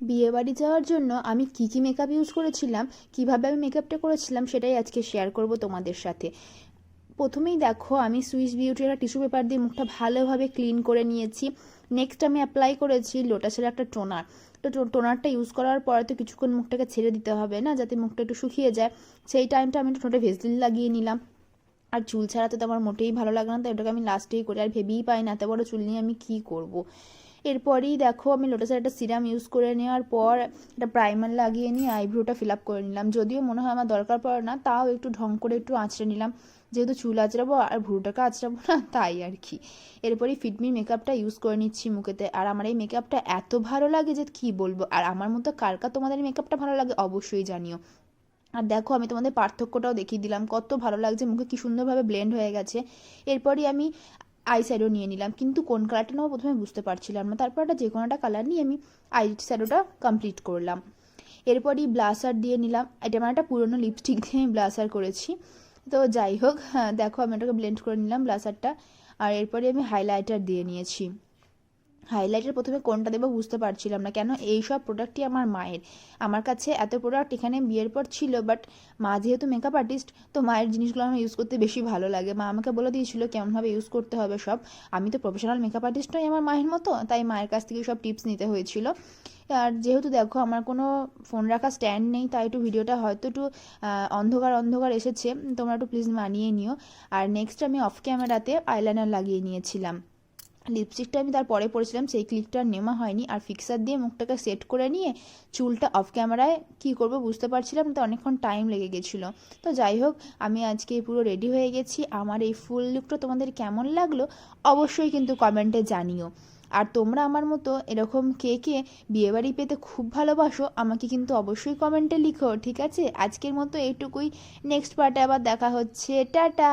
বিয়েবাড়ি যাওয়ার জন্য আমি কী কী মেকআপ ইউজ করেছিলাম, কীভাবে আমি মেকআপটা করেছিলাম সেটাই আজকে শেয়ার করব তোমাদের সাথে। প্রথমেই দেখো, আমি সুইস বিউটির একটা টিস্যু পেপার দিয়ে মুখটা ভালোভাবে ক্লিন করে নিয়েছি। নেক্সট আমি অ্যাপ্লাই করেছি লোটাসের একটা টোনার তো টোনারটা ইউজ করার পরে তো কিছুক্ষণ মুখটাকে ছেড়ে দিতে হবে না, যাতে মুখটা একটু শুকিয়ে যায়। সেই টাইমটা আমি ঠোঁটে ভেসলিন লাগিয়ে নিলাম। আর চুল ছাড়াতে তো আমার মোটেই ভালো লাগে না, তাই ওটাকে আমি লাস্টেই করি আর ভেবেই পাই না, এত বড় চুল নিয়ে আমি কী করব। এরপরেই দেখো আমি লোটাসের একটা সিরাম ইউজ করে নেওয়ার পর একটা প্রাইমার লাগিয়ে নিয়ে আইব্রোটা ফিল আপ করে নিলাম। যদিও মনে হয় আমার দরকার পড়ে না, তাও একটু ঢং করে একটু আঁচড়ে নিলাম। যেহেতু চুল আঁচড়াবো আর ভুরুটাকে আঁচড়াবো না, তাই আর কি। এরপরেই ফিটমি মেকআপটা ইউজ করে নিচ্ছি মুখেতে। আর আমার এই মেকআপটা এত ভালো লাগে যে কী বলব? আর আমার মতো কার কার তোমাদের মেকআপটা ভালো লাগে অবশ্যই জানিও। আর দেখো আমি তোমাদের পার্থক্যটাও দেখিয়ে দিলাম, কত ভালো লাগছে মুখে কি সুন্দরভাবে ব্লেন্ড হয়ে গেছে। এরপরই আমি আই শ্যাডো নিয়ে নিলাম। কিন্তু কোন কালারটা নেব প্রথমে বুঝতে পারছিলাম না। তারপর একটা যে কোনো একটা কালার নিয়ে আমি আই শ্যাডোটা কমপ্লিট করলাম। এরপরই ব্লাসার দিয়ে নিলাম। এটা আমার একটা পুরনো লিপস্টিক দিয়ে আমি ব্লাসার করেছি। তো যাই হোক হ্যাঁ, দেখো আমি ওটাকে ব্লেন্ড করে নিলাম ব্লাসারটা আর এরপরে আমি হাইলাইটার দিয়ে নিয়েছি। হাইলাইটার প্রথমে কোনটা দেবো বুঝতে পারছিলাম না। কেন এই সব প্রোডাক্টই আমার মায়ের। আমার কাছে এত প্রোডাক্ট এখানে বিয়ের পর ছিল বাট মা যেহেতু মেকআপ আর্টিস্ট তো মায়ের জিনিসগুলো আমার ইউজ করতে বেশি ভালো লাগে। মা আমাকে বলে দিয়েছিল কেমনভাবে ইউজ করতে হবে সব। আমি তো প্রফেশনাল মেকআপ আর্টিস্ট নই আমার মায়ের মতো, তাই মায়ের কাছ থেকে সব টিপস নিতে হয়েছিল। আর যেহেতু দেখো আমার কোনো ফোন রাখা স্ট্যান্ড নেই, তাই একটু ভিডিওটা হয়তো একটু অন্ধকার অন্ধকার এসেছে। তোমরা একটু প্লিজ মানিয়ে নিও। আর নেক্সট আমি অফ ক্যামেরাতে আইলাইনার লাগিয়ে নিয়েছিলাম। লিপস্টিকটা আমি তারপরে পরেছিলাম, সেই ক্লিকটা নেওয়া হয়নি। আর ফিক্সার দিয়ে মুখটাকে সেট করে নিয়ে চুলটা অফ ক্যামেরায় কী করব বুঝতে পারছিলাম তো অনেকক্ষণ টাইম লেগে গেছিল। তো যাই হোক, আমি আজকে পুরো রেডি হয়ে গেছি। আমার এই ফুল লুকটা তোমাদের কেমন লাগল অবশ্যই কিন্তু কমেন্টে জানিও। আর তোমরা আমার মতো এরকম কে কে বিয়েবাড়ি পেতে খুব ভালোবাসো, আমাকে কিন্তু অবশ্যই কমেন্টে লিখো, ঠিক আছে? আজকের মতো এইটুকুই। নেক্সট পার্টে আবার দেখা হচ্ছে। টাটা!